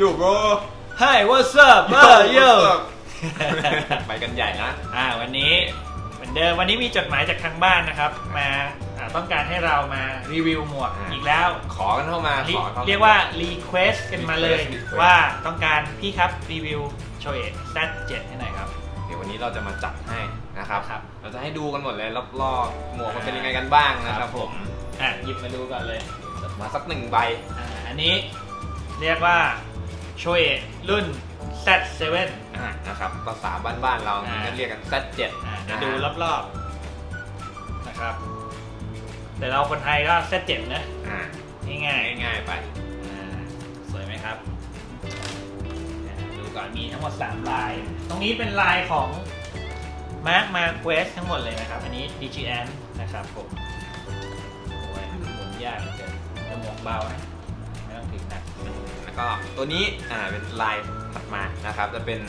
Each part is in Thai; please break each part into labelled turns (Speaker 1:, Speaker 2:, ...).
Speaker 1: อยู่ก็
Speaker 2: Hi what's up เออโย
Speaker 1: ไปกันใหญ่นะ
Speaker 2: อ่าวันนี้เหมือนเดิมวันนี้มีจดหมายจากทางบ้านนะครับ มาอ่าต้องการให้เรามารีวิวหมวก
Speaker 1: อ่า
Speaker 2: อีกแล้ว
Speaker 1: ขอกันเข้ามา
Speaker 2: เรี
Speaker 1: ขอเข้ม
Speaker 2: เรียกว่า request กันมาเลย
Speaker 1: request request
Speaker 2: ว่าต้องการพี่ครับรีวิวโชเอต Z7 ให้หน่อยครับ
Speaker 1: เดี๋ยววันนี้เราจะมาจัดให้นะครับ
Speaker 2: ครับ
Speaker 1: เราจะให้ดูกันหมดเลยรอบๆหมวกมันเป็นยังไงกันบ้างนะครับผม
Speaker 2: อะหยิบมาดูก่อนเลย
Speaker 1: จัดมาสักหนึ่งใบ
Speaker 2: อ่าอันนี้เรียกว่า โชเอตรุ่น Z7
Speaker 1: อ่านะครับภาษาบ้านๆเรา
Speaker 2: อ่า
Speaker 1: ก็เรียกกัน Z7
Speaker 2: อ่าเดี๋ยวดูรอบๆนะครับ แต่เราคนไทยก็ Z7 นะ
Speaker 1: อ่า
Speaker 2: ง่ายๆ
Speaker 1: ง่ายๆไป
Speaker 2: อ่าสวยไหมครับอ่าดูก่อนมีทั้งหมด 3 ลาย ตรงนี้เป็นลายของ Mark Marquez ทั้งหมดเลยนะครับ อันนี้ DGN นะครับผมโอ้ยหมุนยากเหลือเกินแต่หมวกเบานะไม่ต้องถึงหนัก
Speaker 1: แล้วก็ตัวนี้อ่าเป็นลายถัดมานะครับจะเป็น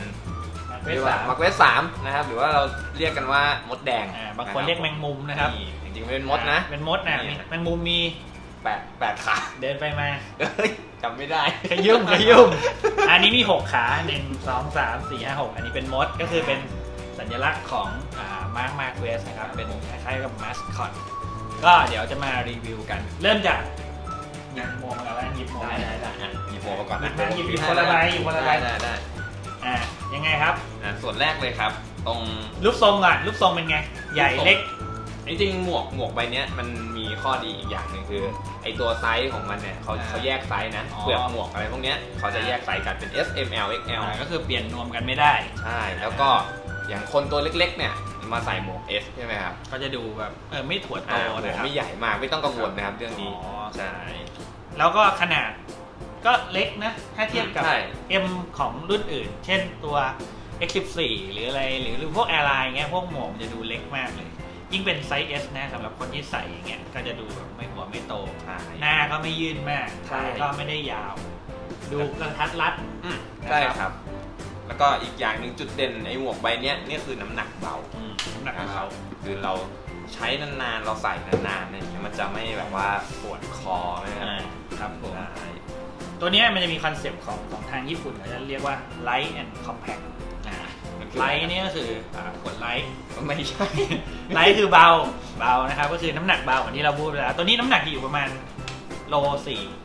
Speaker 2: Marquez
Speaker 1: เรียกว่า
Speaker 2: สาม
Speaker 1: มักเวสสามนะครับหรือว่าเราเรียกกันว่ามดแดง
Speaker 2: อ่าบางคนเรียกแมงมุมนะครับ
Speaker 1: จริงๆไม่เป็นมดนะ
Speaker 2: อ่าเป็นมดนะ
Speaker 1: นี่
Speaker 2: มีแมงมุมมี
Speaker 1: แปดแปดขา
Speaker 2: เดินไปมา
Speaker 1: เฮ้ยจำไม่ได้
Speaker 2: ขยุ่มขยุ่มอันนี้มี6ขา1 2 3 4 5 6อันนี้เป็นมดก็คือเป็นสัญลักษณ์ของมาร์คมาร์คเวสนะครับเป็นคล้ายๆกับมาสคอตก็เดี๋ยวจะมารีวิวกัน เริ่มจาก หยิบหมวกมาแล้วหยิบหมวก
Speaker 1: ได้ได้ได้อะหยิบหัวมาก่อนนะ
Speaker 2: หยิบหยิบคนละใบหยิบคนละใบ
Speaker 1: ได้ได้ได้
Speaker 2: อ่ายังไงครับ
Speaker 1: อะส่วนแรกเลยครับ ตรง
Speaker 2: รูปทรงก่อนรูปทรงเป็นไง ใหญ่เล็ก
Speaker 1: จริงๆหมวกหมวกใบเนี้ยมันมีข้อดีอีกอย่างหนึ่งคือไอตัวไซส์ของมันเนี่ยเขา
Speaker 2: อ่า
Speaker 1: เขาแยกไซส์นะ
Speaker 2: อ๋อ
Speaker 1: เปลือกหมวกอะไรพวกเนี้ยเขาจะ
Speaker 2: อ่า
Speaker 1: แยกไซส์กันเป็น S M L X L
Speaker 2: อ่าก็คือเปลี่ยนนวมกันไม่ได้
Speaker 1: ใช่แล้วก็อย่างคนตัวเล็กๆเนี่ย มาใส่หมวก S ใช่ไหมครับ
Speaker 2: ก็จะดูแบบเออไม่ถั่วโต
Speaker 1: อ่าหมว
Speaker 2: นะ
Speaker 1: ก
Speaker 2: ครับ
Speaker 1: ไม่ใหญ่มากไม่ต้องกังวลนะครับเรื่องนี้
Speaker 2: อ๋อ
Speaker 1: ใช่
Speaker 2: แล้วก็ขนาดก็เล็กนะ ถ้าเทียบกับ
Speaker 1: ใช่
Speaker 2: M ของรุ่นอื่น เช่นตัว X14 หรืออะไรหรือหรือพวกแอร์ไลน์เงี้ยพวกหมวกมันจะดูเล็กมากเลย ยิ่งเป็นไซส์ S นะสำหรับคนที่ใส่อย่างเงี้ยก็จะดูแบบไม่หัวไม่โต
Speaker 1: ใช่
Speaker 2: หน้าก็ไม่ยื่นมาก
Speaker 1: ใช่
Speaker 2: ท้ายก็ไม่ได้ยาว ดูกระทัดรัด
Speaker 1: อืม
Speaker 2: นะครับ
Speaker 1: ใช่ครับ แล้วก็อีกอย่างหนึ่งจุดเด่นไอหมวกใบเนี้ยนี่คือน้ำหนักเบา
Speaker 2: อืมน้ำหนัก
Speaker 1: นะค
Speaker 2: เขา
Speaker 1: รับคือเราใช้นานๆ เราใส่นานๆเนี่ยมันจะไม่แบบว่าปวดคอนะครับ
Speaker 2: อ่าครับผม
Speaker 1: ใช่
Speaker 2: ตัวเนี้ยมันจะมีคอนเซปต์ของของทางญี่ปุ่นเขาจะเรียกว่า light and compact อ่า
Speaker 1: มันคือ
Speaker 2: ไลท์นี่ก็คืออ่ากดไลท์
Speaker 1: ไม่ใช่
Speaker 2: ไลท์คือเบาเบานะครับก็คือน้ำหนักเบาเหมือนที่เราพูดไปแล้วตัวนี้น้ำหนักอยู่ประมาณโล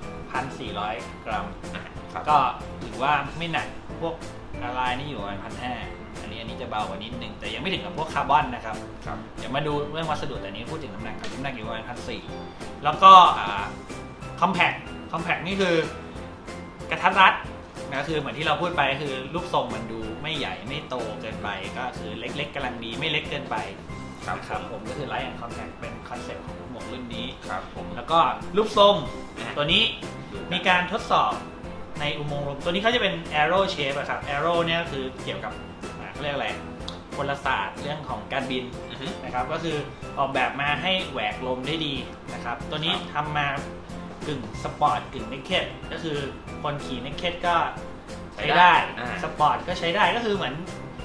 Speaker 2: 4,400กรัม
Speaker 1: ครับ
Speaker 2: ก็ถือว่าไม่หนักพวก อะไรนี่อยู่ประมาณพันห้าอันนี้อันนี้จะเบากว่านิดนึง แต่ยังไม่ถึงกับพวกคาร์บอนนะครับ
Speaker 1: ครับ
Speaker 2: เดี๋ยวมาดูเรื่องวัสดุแต่นี้พูดถึงน้ำหนักครับน้ำหนักอยู่ประมาณพันสี่แล้วก็คอมแพคคอมแพคนี่คือกระทัดรัดนะคือเหมือนที่เราพูดไปก็คือรูปทรงมันดูไม่ใหญ่ไม่โตเกินไปก็คือเล็กๆกำลังดีไม่เล็กเกินไป
Speaker 1: ครับ
Speaker 2: นะครับผมก็คือไลท์แอนด์คอมแพคเป็นคอนเซ็ปต์ของหมวกรุ่นนี้
Speaker 1: ครับผม
Speaker 2: แล้วก็รูปทรง
Speaker 1: อะ
Speaker 2: ตัวนี้มีการทดสอบ ในอุโมงค์ลมตัวนี้เขาจะเป็น arrow shape อะครับ arrow เนี่ยก็คือเกี่ยวกับอ่าเขาเรียกอะไรพลศาสตร์เรื่องของการบิน
Speaker 1: อือฮึ
Speaker 2: นะครับ ก็คือออกแบบมาให้แหวกลมได้ดีนะครับ ตัวนี้ทำมากึ่งสปอร์ตกึ่งเนคเ d ก็คือคนขี่เนคเ d ก็ใช้ได้
Speaker 1: อ่า
Speaker 2: สปอร์ตก็ใช้ได้ก็คือเหมือน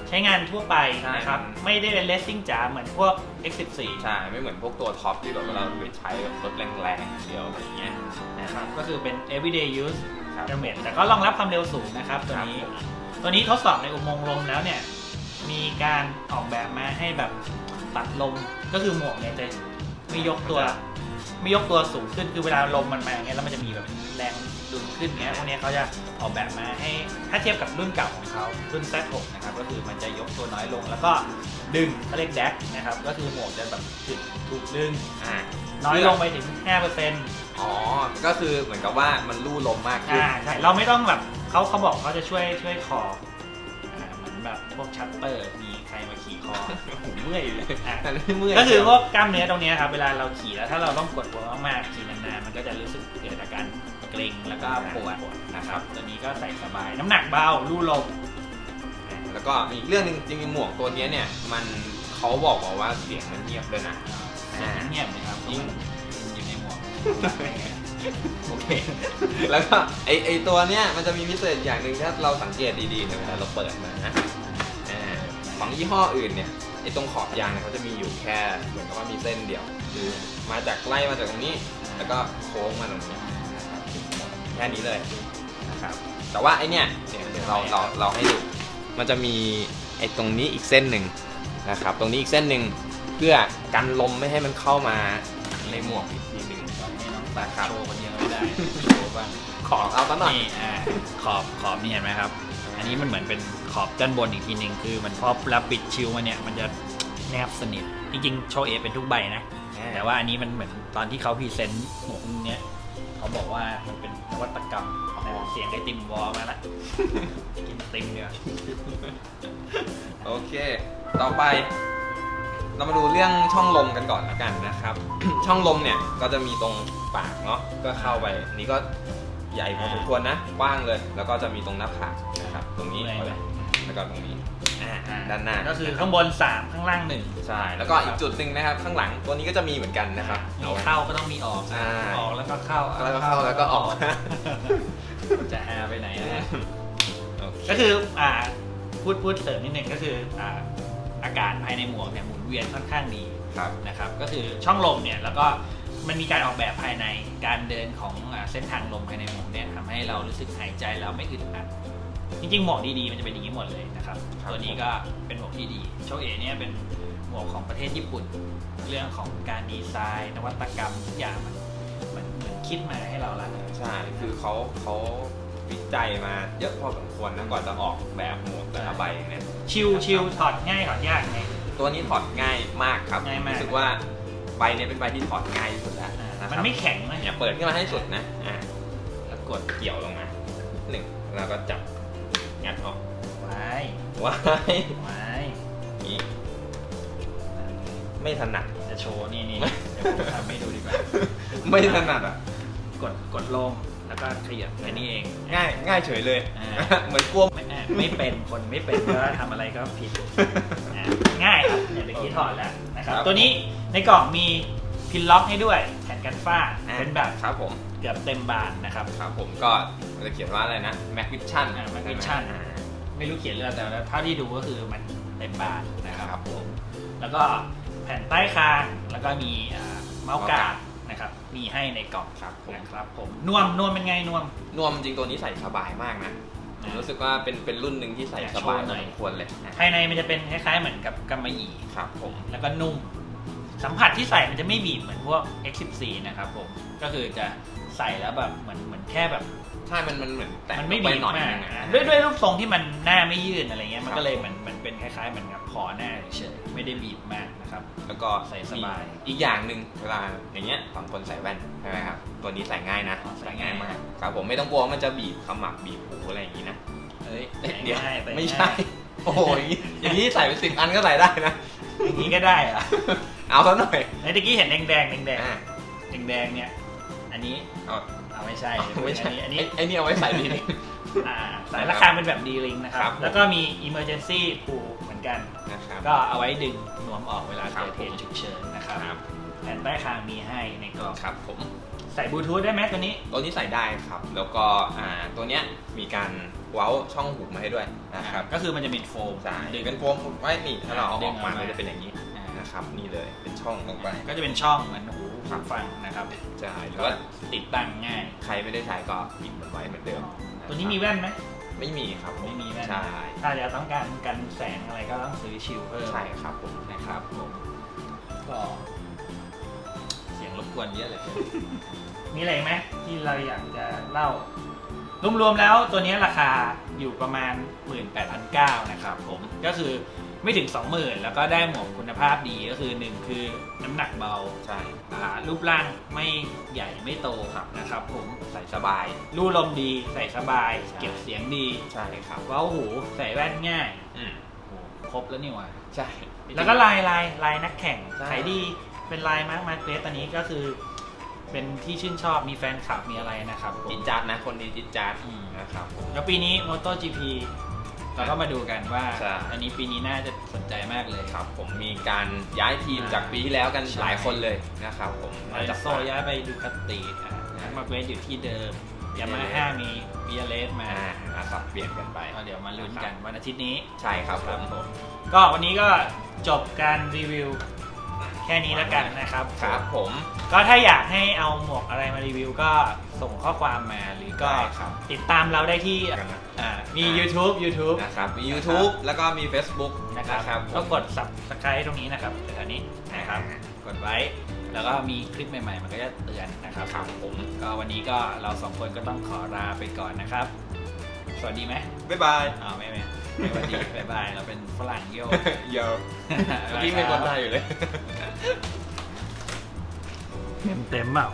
Speaker 2: ใช้งานทั่วไป
Speaker 1: ใช่
Speaker 2: นะครับ
Speaker 1: มัน
Speaker 2: ไม่ได้เป็นเลสซิ่งจ๋าเหมือนพวก X14
Speaker 1: ใช่ ไม่เหมือนพวกตัวท็อปที่แบบเราไปใช้แบบรถแรงๆเดียวอะไรอย่างเงี้ยนะ
Speaker 2: นะ
Speaker 1: ค
Speaker 2: ค
Speaker 1: รั
Speaker 2: รั
Speaker 1: บบ
Speaker 2: ก็คือเป็น everyday use
Speaker 1: ครับ
Speaker 2: helmet แต่ก็รองรับความเร็วสูงนะครับตัวนี้
Speaker 1: ครับผม
Speaker 2: ตัวนี้ทดสอบในอุโมงค์ลมแล้วเนี่ย มีการออกแบบมาให้แบบตัดลมก็คือหมวกเนี่ยจะไม่ยกตัว ไม่ยกตัวสูงขึ้นคือเวลาลมมันมาอย่างเงี้ยแล้วมันจะมีแบบแรงดึงขึ้นเงี้ยพวกเนี้ยเขาจะออกแบบมาให้ถ้าเทียบกับรุ่นเก่าของเขารุ่น Z6 นะครับก็คือมันจะยกตัวน้อยลงแล้วก็ดึงเขาเรียกแดกนะครับก็คือหมวกจะแบบถูกถูกดึง
Speaker 1: อ่า
Speaker 2: น้อยลงไปถึง5%
Speaker 1: อ๋อ ก็คือเหมือนกับว่ามันลู่ลมมากขึ้น
Speaker 2: อ่าใช่เราไม่ต้องแบบเขาเขาบอกเขาจะช่วยช่วยคออ่าเหมือนแบบพวกชัตเตอร์มีใครมาขี่คอ
Speaker 1: ผมเมื่อยเลย
Speaker 2: อะ
Speaker 1: แต่ไม่เมื่อย
Speaker 2: ก็คือพวกกล้ามเนื้อตรงเนี้ยครับเวลาเราขี่แล้วถ้าเราต้องกดหัวมากๆขี่นานๆมันก็จะรู้สึกเกิดอาการเกร็งแล้วก็ปวดนะครับตัวนี้ก็ใส่สบายน้ำหนักเบาลู่ลม
Speaker 1: แล้วก็อีกเรื่องหนึ่งจริงๆหมวกตัวเนี้ยเนี่ยมันเขาบอกมาว่าเสียงมันเงียบเลยนะ
Speaker 2: เสียงเงียบๆนะครับ
Speaker 1: ยิ่ง
Speaker 2: อยู่ในหมวก
Speaker 1: โอเค แล้วก็ไอไอตัวเนี้ยมันจะมีพิเศษอย่างหนึ่งถ้าเราสังเกตดีๆเนี่ยเวลาเราเปิดมานะอ่าของยี่ห้ออื่นเนี่ยไอตรงขอบยางเนี่ยเขาจะมีอยู่แค่เหมือนกับว่ามีเส้นเดียวคือมาจากไล่มาจากตรงนี้ แล้วก็โค้งมาตรงนี้นะครับแค่นี้เลยนะครับแต่ว่าไอเนี่ยเดี๋ยวเดี๋ยวเราเราเราให้ดูมันจะมีไอตรงนี้อีกเส้นหนึ่งนะครับ ตรงนี้อีกเส้นหนึ่ง เพื่อกันลมไม่ให้มันเข้ามาในหมวกอีกทีหนึ่ง
Speaker 2: ตอนนี้น้องตัด
Speaker 1: ครับ
Speaker 2: โชว์คนเดียวไม่ได้โชว์บ้าง
Speaker 1: ขอเอาซะหน่อย
Speaker 2: นี่อ่าขอบขอบนี่เห็นไหมครับ อันนี้มันเหมือนเป็นขอบด้านบนอีกทีหนึ่งคือมันพอเราปิดชิวมาเนี่ยมันจะแนบสนิทจริงๆโชว์เอเป็นทุกใบนะ แต่ว่าอันนี้มันเหมือนตอนที่เขาพรีเซนต์หมวกรุ่นเนี้ยเขาบอกว่ามันเป็นนวัตกรรมนะเสียงไอติมวอลมาละกินไอติมเนีกว่ย
Speaker 1: โอเค ต่อไป เรามาดูเรื่องช่องลมกันก่อนละกันนะครับ ช่องลมเนี่ยก็จะมีตรงปากเนาะก็เข้าไปอันนี้ก็ใหญ่พอสมควรนะกว้างเลย แล้วก็จะมีตรงหน้าผากนะครับตรงนี้
Speaker 2: ไหนไหม
Speaker 1: แล้วก็ตรงนี้อ่า
Speaker 2: อ่า
Speaker 1: ด้านหน้า
Speaker 2: ก็คือข้างบน 3 ข้างล่าง 1
Speaker 1: ใช่ แล้วก็อีกจุดหนึ่งนะครับ ข้างหลังตัวนี้ก็จะมีเหมือนกันนะครับ
Speaker 2: มี
Speaker 1: เอาไว้
Speaker 2: เข้าก็ต้องมีออก
Speaker 1: ใช่
Speaker 2: ออกแล้วก็เข้า
Speaker 1: แล้วก็เข้าแล้วก็ออก
Speaker 2: จะหาไปไหนนะ
Speaker 1: โอเค
Speaker 2: ก็คืออ่าพูดพูดเสริมนิดนึงก็คืออ่าอากาศภายในหมวกเนี่ยหมุน เวียนค่อนข้างดี
Speaker 1: ครับ
Speaker 2: นะครับ ก็คือช่องลมเนี่ยแล้วก็มันมีการออกแบบภายในการเดินของอ่าเส้นทางลมภายในหมวกเนี่ยทำให้เรารู้สึกหายใจแล้วไม่อึดอัดจริงๆหมวกดีๆมันจะเป็นอย่างนี้หมดเลยนะครับ
Speaker 1: ครับ
Speaker 2: ตัวนี้ก็เป็นหมวกที่ดีโชเอเนี่ยเป็นหมวกของประเทศญี่ปุ่น เรื่องของการดีไซน์ นวัตกรรมทุกอย่างมันมันเหมือนคิดมาให้เราละ
Speaker 1: ใช่คือเขาเขาวิจัยมาเยอะพอสมควรนะก่อนจะออกแบบหมวกแต่ละใบเนี่ย
Speaker 2: ชิลชิลถอดง่ายถอดยากไง
Speaker 1: ตัวนี้ถอดง่ายมากครับ
Speaker 2: ง่ายมาก
Speaker 1: รู้สึกว่าใบเนี้เป็นใบที่ถอดง่ายที่สุดแล้ว
Speaker 2: อ่า
Speaker 1: นะครับ
Speaker 2: มันไม่แข็งนะ
Speaker 1: เนี่ยเปิดขึ้นมาให้สุดนะอ่าแล้วกดเกี่ยวลงมาหนึ่งแล้วก็จับงัดออก
Speaker 2: ไว้
Speaker 1: ว้าย
Speaker 2: ไว้
Speaker 1: นี่ไม่ถนัด
Speaker 2: จะโชว์นี่นี่เดี๋ยวผมทำให้ดูดีกว่า
Speaker 1: ไม่ถนัดอะ
Speaker 2: กดกดลงแล้วก็ขยับแค่นี้เอง
Speaker 1: ง่าย ง่ายเฉยเลย
Speaker 2: อ่า
Speaker 1: เหมือนกลัว
Speaker 2: ไม่อะไม่เป็นคนไม่เป็นก็ทำอะไรก็ผิดอะ ง่ายครับเนี่ยเมื่อกี้ถอดแล้วนะครับ
Speaker 1: ครับ
Speaker 2: ตัวนี้ในกล่องมีพินล็อกให้ด้วยแผ่นกันฝ้าเป็นแบบ
Speaker 1: ครับผม
Speaker 2: เกือบเต็มบานนะครับ
Speaker 1: ครับผมก็มันจะเขียนว่าอะไรนะ Mac Vision
Speaker 2: อ่า Mac Vision ไม่รู้เขียนเรื่องแต่ว่าเท่าที่ดูก็คือมันเต็มบานนะครับ
Speaker 1: ครับผม
Speaker 2: แล้วก็แผ่นใต้คางแล้วก็มีอ่าเมาส์การ์ดนะครับมีให้ในกล่อง
Speaker 1: ครับผม
Speaker 2: นะครับผมนวมนวมเป็นไงนวม
Speaker 1: นวมจริงตัวนี้ใส่สบายมากนะ ผมรู้สึกว่าเป็นเป็นรุ่นหนึ่งที่ใส่สบายพอสมควรเลยนะ
Speaker 2: ภายในมันจะเป็นคล้ายๆเหมือนกับกำมะหยี่
Speaker 1: ครับผม
Speaker 2: แล้วก็นุ่ม สัมผัสที่ใส่มันจะไม่บีบเหมือนพวก X14 นะครับผม ก็คือจะใส่แล้วแบบเหมือนเหมือนแค่แบบ
Speaker 1: ใช่มันมันเหมือนแตะ
Speaker 2: มันไม่
Speaker 1: ลงป
Speaker 2: บีบ
Speaker 1: หน่อย
Speaker 2: มาก
Speaker 1: นึงอะ
Speaker 2: อะด้วยด้วยรูปทรงที่มันหน้าไม่ยื่นอะไรเงี้ย มัน
Speaker 1: ครับ
Speaker 2: ก็เลยเหมือนเหมันเป็นคล้ายๆเหมือนกับพอหน้าเฉยๆไม่ได้บีบมากนะครับ
Speaker 1: แล้วก็
Speaker 2: ใส่สบาย
Speaker 1: มีอีกอย่างหนึ่งเวลาอย่างเงี้ยบางคนใส่แว่นใช่ไหมครับตัวนี้ใส่ง่ายนะ
Speaker 2: อ๋อใส่
Speaker 1: ใส่
Speaker 2: ง่า
Speaker 1: ง่ายยมากครับผมไม่ต้องกลัวว่ามันจะบีบขมับบีบหูอะไรอย่างงี้นะ
Speaker 2: เอ้ย
Speaker 1: เอ๊ะเดี๋ยว
Speaker 2: ง่ายแต่
Speaker 1: ไม่
Speaker 2: ง่า
Speaker 1: ใช่
Speaker 2: ย
Speaker 1: โอ้โหอย่างงี้อย่างนี้ใส่ไปสิบอันก็ใส่ได้นะ
Speaker 2: อย่างนี้ก็ได้เหรอะ
Speaker 1: เอาซะหน่อย
Speaker 2: ในตะกี้เห็นแดงแดงแดงแดง
Speaker 1: อ่า
Speaker 2: แดงๆเนี่ยอั นนี้
Speaker 1: เอา
Speaker 2: เอาไม่ใช่
Speaker 1: ไม่ใช่
Speaker 2: อันนี้
Speaker 1: ไอ้ไอ้นี่เอาไว้ใส่ดีนี่
Speaker 2: อ่าสายระฆังเป็นแบบดีลิงนะค
Speaker 1: ครั
Speaker 2: รับ
Speaker 1: บ ผม
Speaker 2: แล้วก็มี emergency pull เหมือนกัน
Speaker 1: นะครับ
Speaker 2: ก็เอาไว้ดึงนวมออกเวลา
Speaker 1: ครั
Speaker 2: เกิ
Speaker 1: บ
Speaker 2: ดเหตุฉุกเฉินนะครับ
Speaker 1: ครับ
Speaker 2: แผ่นใต้คางมีให้ในกล่อง
Speaker 1: ครับผม
Speaker 2: ใส่บลูทูธได้ไหมตัวนี้
Speaker 1: ตัวนี้ใส่ได้ครับ แล้วก็อ่าตัวเนี้ยมีการเว้าช่องหูมาให้ด้วยนะครับ
Speaker 2: ก็คือมันจะเป็นโฟม
Speaker 1: ใช่
Speaker 2: ดึง
Speaker 1: เป็นโฟมไว้นี่ถ้าเราเอา
Speaker 2: ดึ
Speaker 1: องอกมา
Speaker 2: ออกมา
Speaker 1: มันจะเป็นอย่างนี้
Speaker 2: อ่า
Speaker 1: นะครับ นี่เลยเป็นช่องลงไป
Speaker 2: ก็จะเป็นช่องเหมือนหู ฟังนะครับ
Speaker 1: ใช่หรือ
Speaker 2: ก็
Speaker 1: ว่า
Speaker 2: ติดตั้งง่าย
Speaker 1: ใครไม่ได้ใช้ก็ปิดมันไว้เหมือนเดิม
Speaker 2: ตัวนี้มีแว่นไหม
Speaker 1: ไม่มีครับผ
Speaker 2: ไม่มีแว่น
Speaker 1: ใช่
Speaker 2: ถ้าจะต้องการกันแสงอะไรก็ต้องซื้อชิลเพิ่ม
Speaker 1: ใช่ครับผม
Speaker 2: นะครับผมก็เสียงรบกวนเยอะเลย มีอะไรไหมที่เราอยากจะเล่ารวมๆแล้วตัวนี้ราคาอยู่ประมาณ 18,900นะครับผมก็คือ ไม่ถึง 20,000 แล้วก็ได้หมวกคุณภาพดีก็คือ 1 คือน้ำหนักเบา
Speaker 1: ใช่
Speaker 2: อ่ารูปร่างไม่ใหญ่ไม่โตครับนะครับ ผม
Speaker 1: ใส่สบาย
Speaker 2: รูลมดีใส่สบาย
Speaker 1: ใช่
Speaker 2: เก็บเสียงดี
Speaker 1: ใช่ครับ
Speaker 2: เว้าหูใส่แว่นง่าย
Speaker 1: อืม
Speaker 2: โอ้โหครบแล้วนี่หว่า
Speaker 1: ใช่
Speaker 2: แล้วก็ลายลายลายนักแข่ง
Speaker 1: ใช่
Speaker 2: ขายดีเป็นลายมาร์คมาร์เกรสตอนนี้ก็คือ เป็นที่ชื่นชอบมีแฟนคลับมีอะไรนะครับผม
Speaker 1: จิตจัดนะ คนดีจิตจัด
Speaker 2: อืม
Speaker 1: นะครับผม
Speaker 2: แล้วปีนี้ MotoGP เราก็มาดูกันว่า
Speaker 1: ใช่
Speaker 2: อันนี้ปีนี้น่าจะสนใจมากเลย
Speaker 1: ครับผมมีการย้ายทีมจากปีที่แล้วกัน
Speaker 2: ใช่
Speaker 1: หลายคนเลยนะครับผม
Speaker 2: มาจากโซย้ายไปดูคาติอะมาร์คมาร์เกรสอยู่ที่เดิมยามาฮ่ามีบีเลสมา
Speaker 1: อ่าอาสับเปลี่ยนกันไป
Speaker 2: ก็เดี๋ยวมาลุ้นกันวันอาทิตย์นี้
Speaker 1: ใช่ครับผม
Speaker 2: ก็วันนี้ก็จบการรีวิว แค่นี้แล้วกันนะครับ
Speaker 1: ครับผม
Speaker 2: ก็ถ้าอยากให้เอาหมวกอะไรมารีวิวก็ส่งข้อความมาหรือก็
Speaker 1: ได้ครับ
Speaker 2: ติดตามเราได้ที่
Speaker 1: กันนะ
Speaker 2: อ่ามี YouTube YouTube
Speaker 1: นะครับ มี YouTube แล้วก็มี Facebook
Speaker 2: นะครับ
Speaker 1: นะครับ
Speaker 2: ก็กด subscribe ตรงนี้นะครับแถวนี้นะครับ กดไว้ แล้วก็มีคลิปใหม่ๆ มันก็จะเตือนนะครับ
Speaker 1: ครับผม
Speaker 2: ก็วันนี้ก็เราสองคนก็ต้องขอลาไปก่อนนะครับ สวัสดีไหม
Speaker 1: บ๊ายบาย
Speaker 2: อ้าวไม่ไม่ ไม่สวัสดีบ๊ายบายเราเป็นฝรั่งโย
Speaker 1: เยอะเมื่อกี้ไม่กดได้อยู่เลย
Speaker 2: เต็มเต็มเปล่า